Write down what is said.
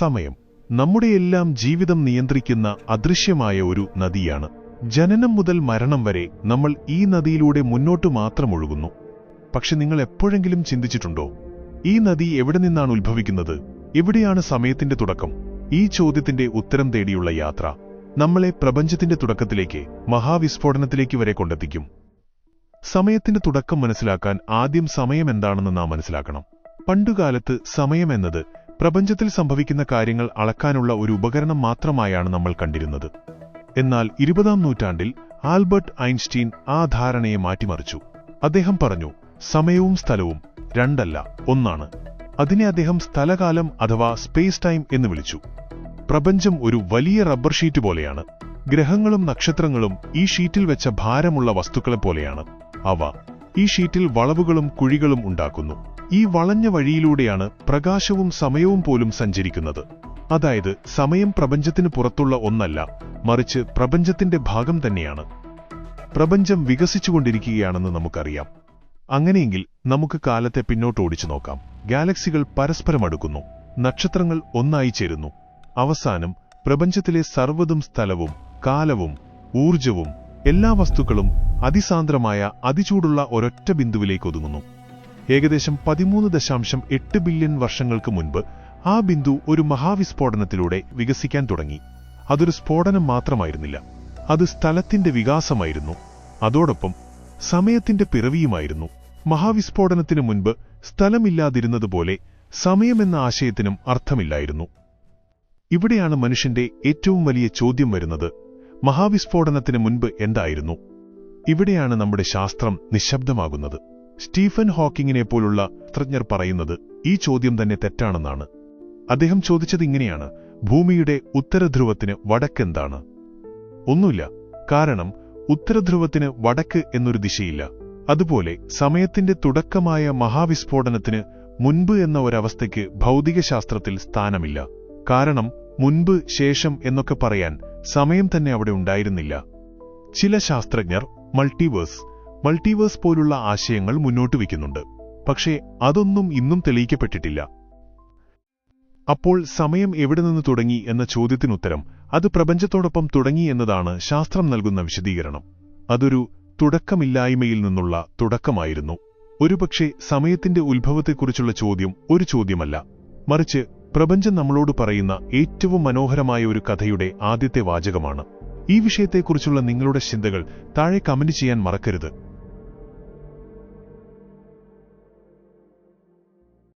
സമയം നമ്മുടെയെല്ലാം ജീവിതം നിയന്ത്രിക്കുന്ന അദൃശ്യമായ ഒരു നദിയാണ്. ജനനം മുതൽ മരണം വരെ നമ്മൾ ഈ നദിയിലൂടെ മുന്നോട്ട് മാത്രം ഒഴുകുന്നു. പക്ഷെ നിങ്ങൾ എപ്പോഴെങ്കിലും ചിന്തിച്ചിട്ടുണ്ടോ? ഈ നദി എവിടെ നിന്നാണ് ഉത്ഭവിക്കുന്നത്? എവിടെയാണ് സമയത്തിന്റെ തുടക്കം? ഈ ചോദ്യത്തിന്റെ ഉത്തരം തേടിയുള്ള യാത്ര നമ്മളെ പ്രപഞ്ചത്തിന്റെ തുടക്കത്തിലേക്ക് മഹാവിസ്ഫോടനത്തിലേക്ക് വരെ കൊണ്ടെത്തിക്കും. സമയത്തിന്റെ തുടക്കം മനസ്സിലാക്കാൻ ആദ്യം സമയം എന്താണെന്ന് നാം മനസ്സിലാക്കണം. പണ്ടുകാലത്ത് സമയം എന്നത് പ്രപഞ്ചത്തിൽ സംഭവിക്കുന്ന കാര്യങ്ങൾ അളക്കാനുള്ള ഒരു ഉപകരണം മാത്രമായാണ് നമ്മൾ കണ്ടിരുന്നത്. എന്നാൽ ഇരുപതാം നൂറ്റാണ്ടിൽ ആൽബർട്ട് ഐൻസ്റ്റീൻ ആ ധാരണയെ മാറ്റിമറിച്ചു. അദ്ദേഹം പറഞ്ഞു സമയവും സ്ഥലവും രണ്ടല്ല ഒന്നാണ്. അതിനെ അദ്ദേഹം സ്ഥലകാലം അഥവാ സ്പേസ് ടൈം എന്ന് വിളിച്ചു. പ്രപഞ്ചം ഒരു വലിയ റബ്ബർ ഷീറ്റ് പോലെയാണ്. ഗ്രഹങ്ങളും നക്ഷത്രങ്ങളും ഈ ഷീറ്റിൽ വെച്ച ഭാരമുള്ള വസ്തുക്കളെ പോലെയാണ്. അവ ഈ ഷീറ്റിൽ വളവുകളും കുഴികളും ഉണ്ടാക്കുന്നു. ഈ വളഞ്ഞ വഴിയിലൂടെയാണ് പ്രകാശവും സമയവും പോലും സഞ്ചരിക്കുന്നത്. അതായത് സമയം പ്രപഞ്ചത്തിന് പുറത്തുള്ള ഒന്നല്ല മറിച്ച് പ്രപഞ്ചത്തിന്റെ ഭാഗം തന്നെയാണ്. പ്രപഞ്ചം വികസിച്ചുകൊണ്ടിരിക്കുകയാണെന്ന് നമുക്കറിയാം. അങ്ങനെയെങ്കിൽ നമുക്ക് കാലത്തെ പിന്നോട്ട് ഓടിച്ചു നോക്കാം. ഗാലക്സികൾ പരസ്പരം അടുക്കുന്നു. നക്ഷത്രങ്ങൾ ഒന്നായി ചേരുന്നു. അവസാനം പ്രപഞ്ചത്തിലെ സർവതും സ്ഥലവും കാലവും ഊർജവും എല്ലാ വസ്തുക്കളും അതിസാന്ദ്രമായ അതിചൂടുള്ള ഒരൊറ്റ ബിന്ദുവിലേക്ക് ഒതുങ്ങുന്നു. ഏകദേശം പതിമൂന്ന് ദശാംശം എട്ട് ബില്യൺ വർഷങ്ങൾക്ക് മുൻപ് ആ ബിന്ദു ഒരു മഹാവിസ്ഫോടനത്തിലൂടെ വികസിക്കാൻ തുടങ്ങി. അതൊരു സ്ഫോടനം മാത്രമായിരുന്നില്ല. അത് സ്ഥലത്തിന്റെ വികാസമായിരുന്നു. അതോടൊപ്പം സമയത്തിന്റെ പിറവിയുമായിരുന്നു. മഹാവിസ്ഫോടനത്തിനു മുൻപ് സ്ഥലമില്ലാതിരുന്നതുപോലെ സമയമെന്ന ആശയത്തിനും അർത്ഥമില്ലായിരുന്നു. ഇവിടെയാണ് മനുഷ്യന്റെ ഏറ്റവും വലിയ ചോദ്യം വരുന്നത്. മഹാവിസ്ഫോടനത്തിന് മുൻപ് എന്തായിരുന്നു? ഇവിടെയാണ് നമ്മുടെ ശാസ്ത്രം നിശബ്ദമാകുന്നത്. സ്റ്റീഫൻ ഹോക്കിങ്ങിനെ പോലുള്ള ശാസ്ത്രജ്ഞർ പറയുന്നത് ഈ ചോദ്യം തന്നെ തെറ്റാണെന്നാണ്. അദ്ദേഹം ചോദിച്ചത് ഇങ്ങനെയാണ് ഭൂമിയുടെ ഉത്തരധ്രുവത്തിന് വടക്കെന്താണ്? ഒന്നുമില്ല കാരണം ഉത്തരധ്രുവത്തിന് വടക്ക് എന്നൊരു ദിശയില്ല. അതുപോലെ സമയത്തിന്റെ തുടക്കമായ മഹാവിസ്ഫോടനത്തിന് മുൻപ് എന്ന ഒരവസ്ഥയ്ക്ക് ഭൗതികശാസ്ത്രത്തിൽ സ്ഥാനമില്ല. കാരണം മുൻപ് ശേഷം എന്നൊക്കെ പറയാൻ സമയം തന്നെ അവിടെ ഉണ്ടായിരുന്നില്ല. ചില ശാസ്ത്രജ്ഞർ മൾട്ടിവേഴ്സ് മൾട്ടിവേഴ്സ് പോലുള്ള ആശയങ്ങൾ മുന്നോട്ട് വയ്ക്കുന്നുണ്ട്. പക്ഷേ അതൊന്നും ഇന്നും തെളിയിക്കപ്പെട്ടിട്ടില്ല. അപ്പോൾ സമയം എവിടെ നിന്ന് തുടങ്ങി എന്ന ചോദ്യത്തിനുത്തരം അത് പ്രപഞ്ചത്തോടൊപ്പം തുടങ്ങി എന്നതാണ് ശാസ്ത്രം നൽകുന്ന വിശദീകരണം. അതൊരു തുടക്കമില്ലായ്മയിൽ നിന്നുള്ള തുടക്കമായിരുന്നു. ഒരുപക്ഷെ സമയത്തിന്റെ ഉത്ഭവത്തെക്കുറിച്ചുള്ള ചോദ്യം ഒരു ചോദ്യമല്ല. മറിച്ച് പ്രപഞ്ചം നമ്മളോട് പറയുന്ന ഏറ്റവും മനോഹരമായ ഒരു കഥയുടെ ആദ്യത്തെ വാചകമാണ്. ഈ വിഷയത്തെക്കുറിച്ചുള്ള നിങ്ങളുടെ ചിന്തകൾ താഴെ കമന്റ് ചെയ്യാൻ മറക്കരുത്.